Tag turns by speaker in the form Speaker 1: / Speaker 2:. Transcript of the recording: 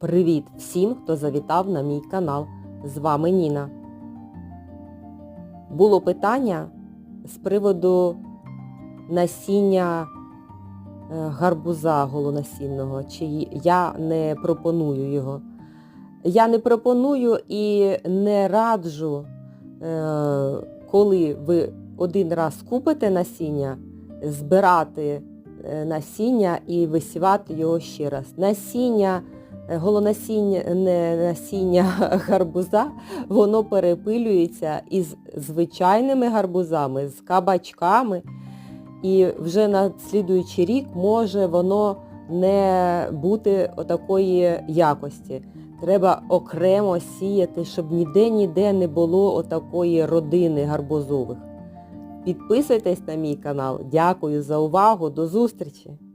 Speaker 1: Привіт всім, хто завітав на мій канал. З вами Ніна. Було питання з приводу насіння е, гарбуза голонасінного, чи я не пропоную його. Я не пропоную і не раджу, е, коли ви один раз купите насіння, збирати е, насіння і висівати його ще раз. Насіння, голонасіння, насіння гарбуза, воно перепилюється із звичайними гарбузами, з кабачками. І вже на слідуючий рік може воно не бути отакої якості. Треба окремо сіяти, щоб ніде-ніде не було отакої родини гарбузових. Підписуйтесь на мій канал. Дякую за увагу. До зустрічі!